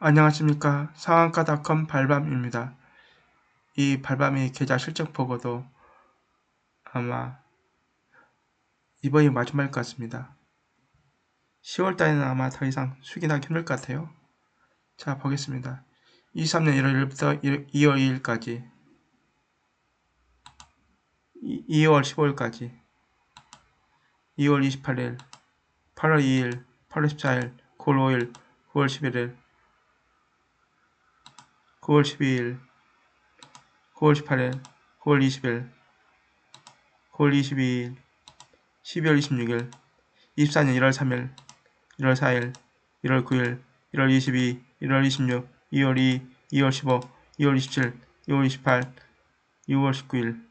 안녕하십니까 상한가닷컴 발밤입니다. 이 발밤이 계좌 실적 보고도 아마 이번이 마지막일 것 같습니다. 10월달에는 아마 더 이상 수익이나기 힘들 것 같아요. 자 보겠습니다. 23년 1월 1일부터 2월 2일까지 2월 15일까지 2월 28일 8월 2일 8월 14일 9월 5일 9월 11일 9월 12일 9월 18일 9월 20일 9월 22일 12월 26일 24년 1월 3일 1월 4일 1월 9일 1월 22 1월 26 2월 2 2월 15 2월 27 2월 28 2월 19일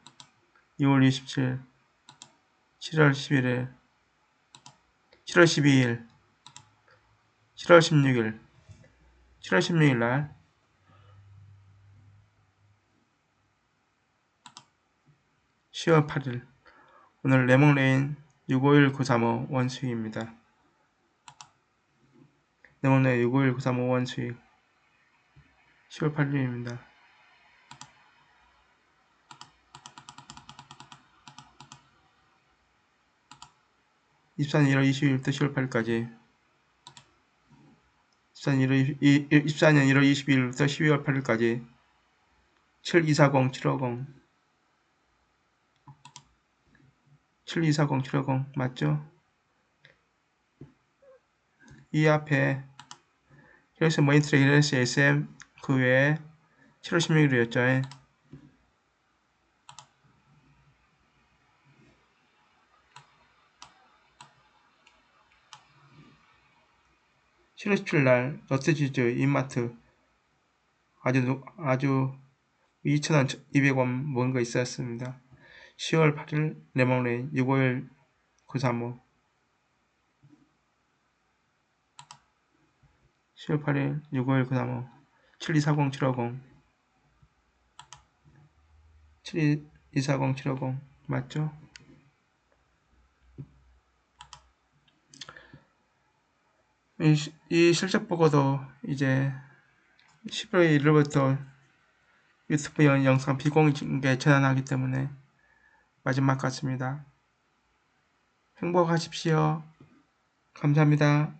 2월 27 7월 11일 7월 12일 7월 16일 7월 16일 날 10월 8일. 오늘 레몬레인 651935 원수익입니다. 레몬레인 651935 원수익. 10월 8일입니다. (24년 1월 22일부터 10월 8일까지) 24년 1월, 24년 1월 22일부터 12월 8일까지. 7240 750 7240 750 맞죠? 이 앞에 그래서 모니터링 이레스 SM 그 외에 7월 16일이었죠. 7월 17일 날 롯데지주 인마트 아주 아주 2,000원 200원 모은 거 있었습니다. 10월 8일 레몬레인 651 935 10월 8일 651 935 7240 750 7240 750 맞죠? 이, 이 실적 보고도 이제 11월 1일부터 유튜브 영상 비공개 전환하기 때문에 마지막 같습니다. 행복하십시오. 감사합니다.